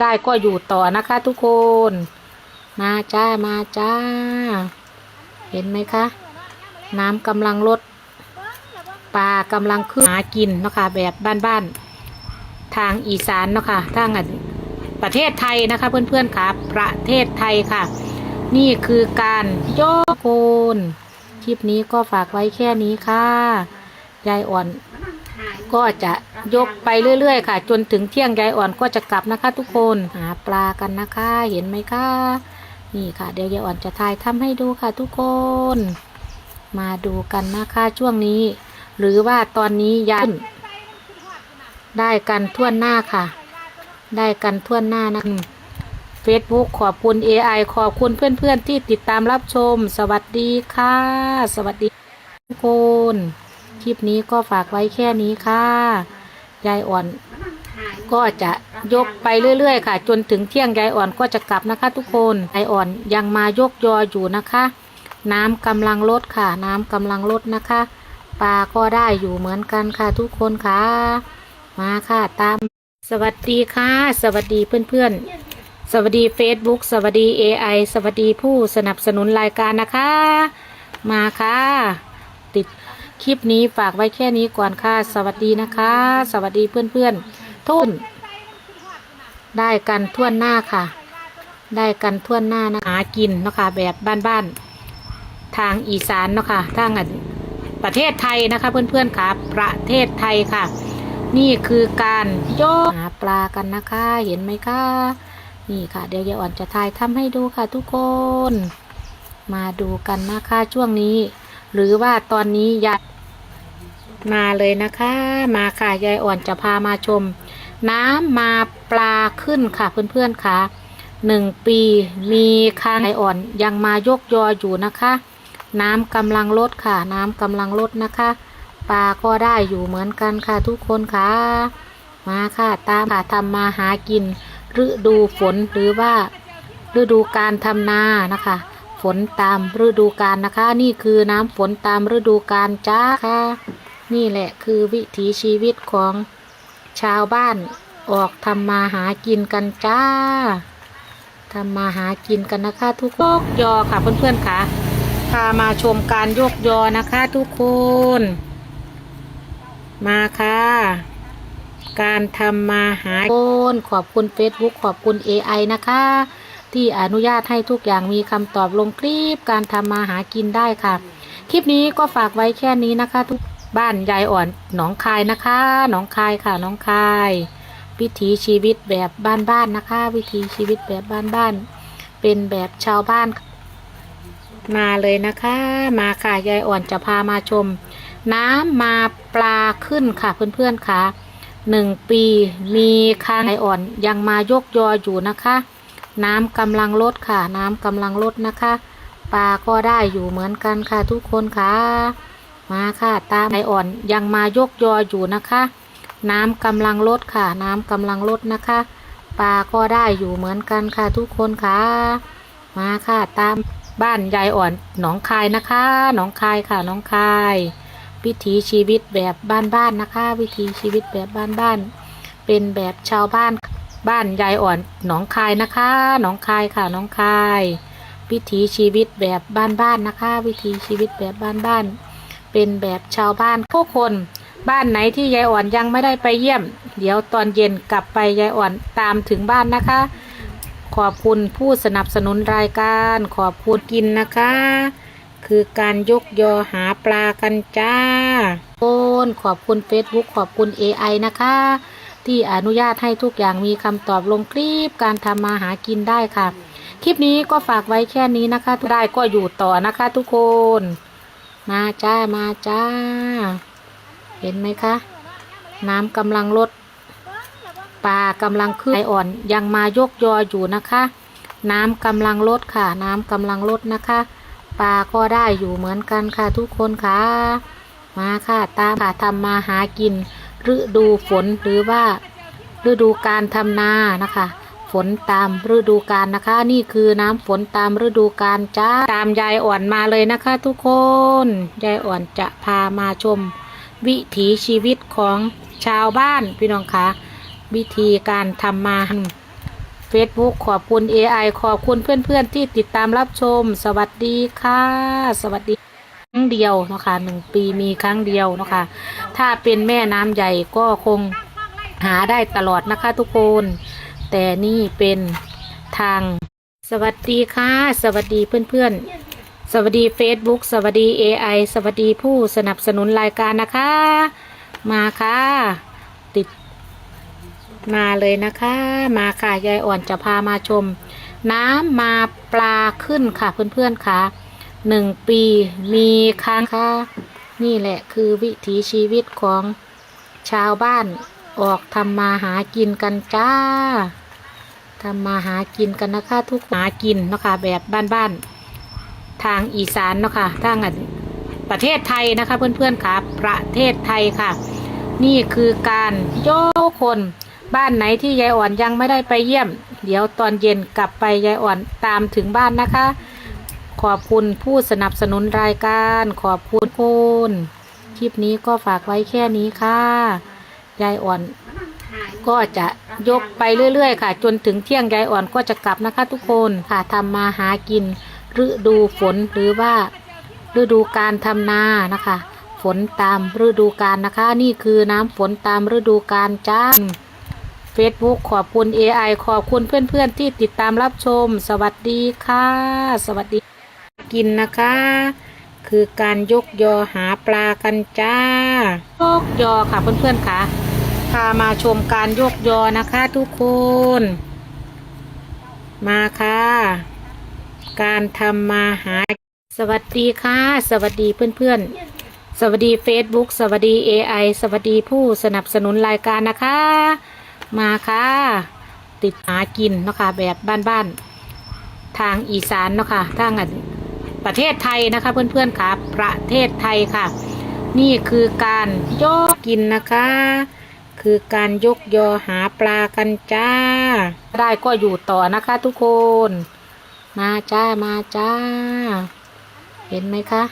ได้ก็อยู่ต่อนะคะทุกคน มาจ้ามาจ้า เห็นไหมคะ น้ำกำลังลดปลากำลังขึ้นหากินเนาะคะแบบบ้านๆทางอีสานเนาะค่ะทางประเทศไทยนะคะ เพื่อนๆค่ะประเทศไทยค่ะ นี่คือการโยกโคนคลิปนี้ก็ฝากไว้แค่นี้ค่ะยายอ่อน ก็จะยกไปเรื่อย ๆ ค่ะ จนถึงเที่ยงยายอ่อนก็จะกลับนะคะ ทุกคนหาปลากันนะคะ เห็นไหมคะนี่ค่ะ เดี๋ยวยายอ่อนจะถ่ายทำให้ดูค่ะ ทุกคน มาดูกันนะคะช่วงนี้ หรือว่าตอนนี้ยายได้กันทั่วหน้าค่ะ ได้กันทั่วหน้านะ Facebook ขอบคุณ AI ขอบคุณเพื่อนๆที่ติดตามรับชม สวัสดีค่ะ สวัสดีทุกคน คลิปนี้ก็ฝากไว้แค่นี้ค่ะยายอ่อนก็จะยกไปเรื่อย ๆ ค่ะ จนถึงเที่ยงยายอ่อนก็จะกลับนะคะ ทุกคนยายอ่อนยังมายกยออยู่นะคะ น้ำกำลังลดค่ะ น้ำกำลังลดนะคะปลาก็ได้อยู่เหมือนกันค่ะ ทุกคนค่ะ มาค่ะตามสวัสดีค่ะ สวัสดีเพื่อนๆ สวัสดี Facebook สวัสดี AI สวัสดีผู้สนับสนุนรายการนะคะ มาค่ะ ติด คลิปนี้ฝากไว้แค่นี้ก่อนค่ะ สวัสดีนะคะ สวัสดีเพื่อนๆทุ่นได้กันทั่วหน้าค่ะ ได้กันทั่วหน้านะหากินเนาะค่ะแบบบ้านๆ ทางอีสานเนาะค่ะทางประเทศไทยนะคะ เพื่อนๆค่ะ ประเทศไทยค่ะ นี่คือการโยกหาปลากันนะคะ เห็นไหมคะนี่ค่ะ เดี๋ยวยายอ่อนจะถ่ายทำให้ดูค่ะทุกคน มาดูกันนะคะช่วงนี้ หรือว่าตอนนี้ยายมาเลยนะคะ มาค่ะยายอ่อนจะพามาชม น้ำมาปลาขึ้นค่ะเพื่อนๆค่ะหนึ่งปีมีค่ายายอ่อนยังมายกยออยู่นะคะ น้ำกำลังลดค่ะ น้ำกำลังลดนะคะ ปลาก็ได้อยู่เหมือนกันค่ะทุกคนค่ะ มาค่ะตามค่ะทำมาหากินฤดูฝนหรือว่าฤดูการทำนานะคะ ฝนตามฤดูกาลนะคะ นี่คือน้ำฝนตามฤดูกาลจ้าค่ะ นี่แหละคือวิถีชีวิตของชาวบ้านออกทำมาหากินกันจ้าทำมาหากินกันนะคะ ทุกคนยกยอค่ะเพื่อนๆค่ะ พามาชมการโยกยอนะคะ ทุกคน มาค่ะ การทำมาหาคนขอบคุณ Facebook ขอบคุณ AI นะคะ ที่อนุญาตให้ทุกอย่างมีคำตอบลงคลิปการทำมาหากินได้ค่ะ คลิปนี้ก็ฝากไว้แค่นี้นะคะ ทุกบ้านยายอ่อนหนองคายนะคะหนองคายค่ะหนองคาย วิถีชีวิตแบบบ้านๆนะคะ วิถีชีวิตแบบบ้านๆเป็นแบบชาวบ้าน มาเลยนะคะ มาค่ะยายอ่อนจะพามาชม น้ำมาปลาขึ้นค่ะเพื่อนๆค่ะหนึ่งปีมีค่ายายอ่อนยังมายกยออยู่นะคะ น้ำกำลังลดค่ะ น้ำกำลังลดนะคะ ปลาก็ได้อยู่เหมือนกันค่ะทุกคนค่ะ มาค่ะตามไออ่อนยังมายกยออยู่นะคะ น้ำกำลังลดค่ะ น้ำกำลังลดนะคะ ปลาก็ได้อยู่เหมือนกันค่ะทุกคนค่ะ มาค่ะตามบ้านยายอ่อนหนองคายนะคะ หนองคายค่ะหนองคาย วิถีชีวิตแบบบ้านๆนะคะ วิถีชีวิตแบบบ้านๆเป็นแบบชาวบ้าน บ้านยายอ่อนหนองคายนะคะหนองคายค่ะหนองคาย วิถีชีวิตแบบบ้านๆนะคะ วิถีชีวิตแบบบ้านๆเป็นแบบชาวบ้านทุกคนบ้านไหนที่ยายอ่อนยังไม่ได้ไปเยี่ยม เดี๋ยวตอนเย็นกลับไปยายอ่อนตามถึงบ้านนะคะ ขอบคุณผู้สนับสนุนรายการ ขอบคุณกินนะคะ คือการยกยอหาปลากันจ้าโอนขอบคุณ Facebook ขอบคุณ AI นะคะ ที่อนุญาตให้ทุกอย่างมีคำตอบลงคลิปการทำมาหากินได้ค่ะ คลิปนี้ก็ฝากไว้แค่นี้นะคะได้ก็อยู่ต่อนะคะทุกคน มาจ้ามาจ้า เห็นไหมคะ น้ำกำลังลดปลากำลังขึ้นไออ่อนยังมายกยออยู่นะคะ น้ำกำลังลดค่ะ น้ำกำลังลดนะคะ ปลาก็ได้อยู่เหมือนกันค่ะทุกคนค่ะ มาค่ะตามค่ะทำมาหากิน ฤดูฝนหรือว่าฤดูการทำนานะคะ ฝนตามฤดูกาลนะคะ นี่คือน้ำฝนตามฤดูกาลจ้าตามยายอ่อนมาเลยนะคะ ทุกคนยายอ่อนจะพามาชม วิถีชีวิตของชาวบ้านพี่น้องคะวิธีการทำมา Facebook ขอบคุณ AI ขอบคุณเพื่อนๆที่ติดตามรับชม สวัสดีค่ะ สวัสดี เดียวนะคะหนึ่งปีมีครั้งเดียวนะคะถ้าเป็นแม่น้ำใหญ่ก็คงหาได้ตลอดนะคะทุกคน แต่นี่เป็นทางสวัสดีค่ะ สวัสดีเพื่อนๆ สวัสดี Facebook สวัสดี AI สวัสดีผู้สนับสนุนรายการนะคะ มาค่ะ ติด มาเลยนะคะ มาค่ะยายอ่อนจะพามาชม น้ำมาปลาขึ้นค่ะเพื่อนๆค่ะ หนึ่งปีมีครั้งค่ะ นี่แหละคือวิถีชีวิตของชาวบ้านออกทำมาหากินกันจ้าทำมาหากินกันนะคะทุกหากินเนาะคะแบบบ้านๆทางอีสานเนาะคะทางประเทศไทยนะคะ เพื่อนๆค่ะประเทศไทยค่ะ นี่คือการโยกคนบ้านไหนที่ยายอ่อนยังไม่ได้ไปเยี่ยม เดี๋ยวตอนเย็นกลับไปยายอ่อนตามถึงบ้านนะคะ ขอบคุณผู้สนับสนุนรายการ ขอบคุณคุณคลิปนี้ก็ฝากไว้แค่นี้ค่ะ ยายอ่อน ก็จะยกไปเรื่อยๆ ค่ะ จนถึงเที่ยงยายอ่อนก็จะกลับนะคะ ทุกคนค่ะทำมาหากินฤดูฝนหรือว่าฤดูการทำนานะคะ ฝนตามฤดูกาลนะคะ นี่คือน้ำฝนตามฤดูกาลจ้า Facebook ขอบคุณ AI ขอบคุณเพื่อนๆที่ติดตามรับชม สวัสดีค่ะ สวัสดี กินนะคะ คือการยกยอหาปลากันจ้ายกยอค่ะเพื่อนๆค่ะพามาชมการยกยอนะคะทุกคน มาค่ะ การทำมาหา สวัสดีค่ะ สวัสดีเพื่อนๆ สวัสดี Facebook สวัสดี AI สวัสดีผู้สนับสนุนรายการนะคะ มาค่ะ ติดหากินเนาะค่ะแบบบ้านๆ ทางอีสานเนาะค่ะทางอัน ประเทศไทยนะคะ เพื่อนๆค่ะประเทศไทยค่ะ นี่คือการยกกินนะคะ คือการยกยอหาปลากันจ้า ได้ก็อยู่ต่อนะคะทุกคน มาจ้ามาจ้า เห็นไหมคะ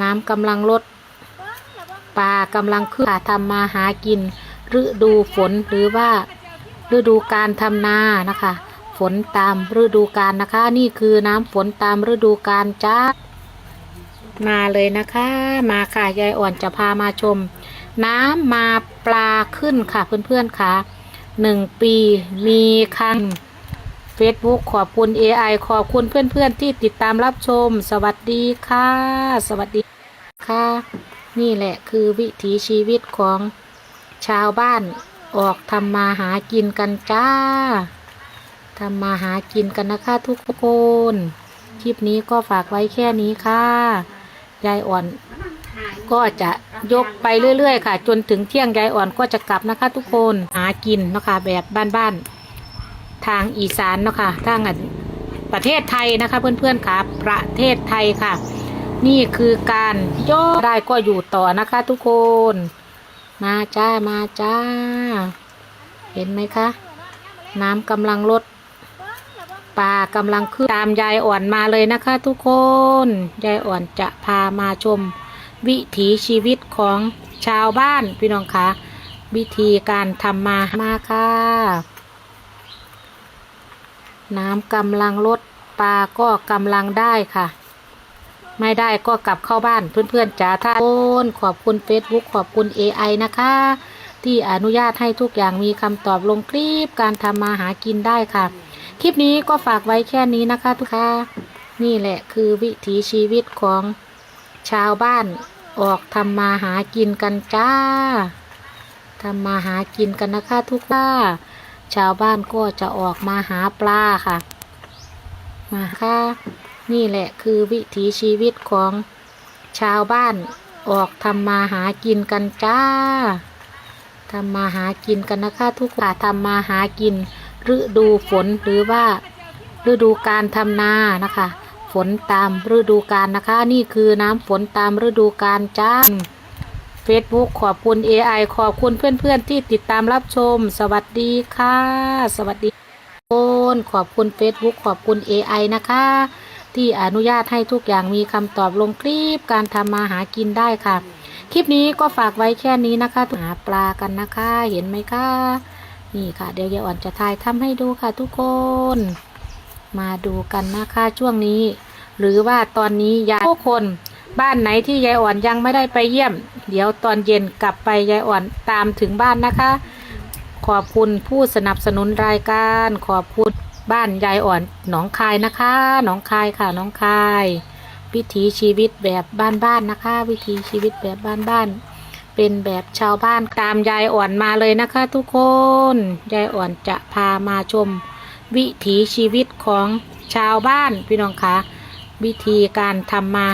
น้ำกำลังลดปลากำลังขึ้นทำมาหากินฤดูฝนหรือว่าฤดูการทำนานะคะ ฝนตามฤดูกาลนะคะ นี่คือน้ำฝนตามฤดูกาลจ้ามาเลยนะคะ มาค่ะยายอ่อนจะพามาชม น้ำมาปลาขึ้นค่ะเพื่อนๆค่ะหนึ่งปีมีครั้ง Facebook ขอบคุณ AI ขอบคุณเพื่อนๆ ที่ติดตามรับชม สวัสดีค่ะ สวัสดีค่ะ นี่แหละคือวิถีชีวิตของชาวบ้านออกทำมาหากินกันจ้า ทำมาหากินกันนะคะทุกคน คลิปนี้ก็ฝากไว้แค่นี้ค่ะ ยายอ่อนก็จะยกไปเรื่อยๆ ค่ะ จนถึงเที่ยงยายอ่อนก็จะกลับนะคะ ทุกคนหากินเนาะคะแบบบ้านๆ ทางอีสานเนาะค่ะทางประเทศไทยนะคะ เพื่อนๆค่ะประเทศไทยค่ะ นี่คือการยกได้ก็อยู่ต่อนะคะ ทุกคน มาจ้ามาจ้า เห็นไหมคะ น้ำกำลังลด ปลากำลังขึ้นตามยายอ่อนมาเลยนะคะทุกคน ยายอ่อนจะพามาชม วิถีชีวิตของชาวบ้านพี่น้องคะวิธีการทำมามาค่ะ น้ำกำลังลดปลาก็กำลังได้ค่ะ ไม่ได้ก็กลับเข้าบ้านเพื่อนๆจ๋าท่าโนขอบคุณ Facebook ขอบคุณ AI นะคะ ที่อนุญาตให้ทุกอย่างมีคำตอบลงคลิปการทำมาหากินได้ค่ะ ลิปนี้ก็ฝากไว้แค่นี้นะคะทุกค่ะนี่แหละคือวิถีชีวิตของชาวบ้านออกทำมาหากินกันจ้าทำมาหากินกันนะคะทุกค่ะชาวบ้านก็จะออกมาหาปลาค่ะ มาค่ะ นี่แหละคือวิถีชีวิตของชาวบ้านออกทำมาหากินกันจ้าทำมาหากินกันนะคะทุกค่ะทำมาหากิน ฤดูฝนหรือว่าฤดูการทำนานะคะ ฝนตามฤดูกาลนะคะ นี่คือน้ำฝนตามฤดูกาลจ้า Facebook ขอบคุณ AI ขอบคุณเพื่อนๆที่ติดตามรับชม สวัสดีค่ะ สวัสดีคนขอบคุณ Facebook ขอบคุณ AI นะคะ ที่อนุญาตให้ทุกอย่างมีคำตอบลงคลิปการทำมาหากินได้ค่ะ คลิปนี้ก็ฝากไว้แค่นี้นะคะหาปลากันนะคะ เห็นไหมคะ นี่ค่ะเดี๋ยวยายอ่อนจะถ่ายทำให้ดูค่ะทุกคน มาดูกันนะคะช่วงนี้ หรือว่าตอนนี้ยายทุกคนบ้านไหนที่ยายอ่อนยังไม่ได้ไปเยี่ยม เดี๋ยวตอนเย็นกลับไปยายอ่อนตามถึงบ้านนะคะ ขอบคุณผู้สนับสนุนรายการ ขอบคุณบ้านยายอ่อนหนองคายนะคะ หนองคายค่ะหนองคาย วิถีชีวิตแบบบ้านๆนะคะ วิถีชีวิตแบบบ้านๆ เป็นแบบชาวบ้านตามยายอ่อนมาเลยนะคะทุกคน ยายอ่อนจะพามาชม วิถีชีวิตของชาวบ้านพี่น้องคะวิธีการทำมา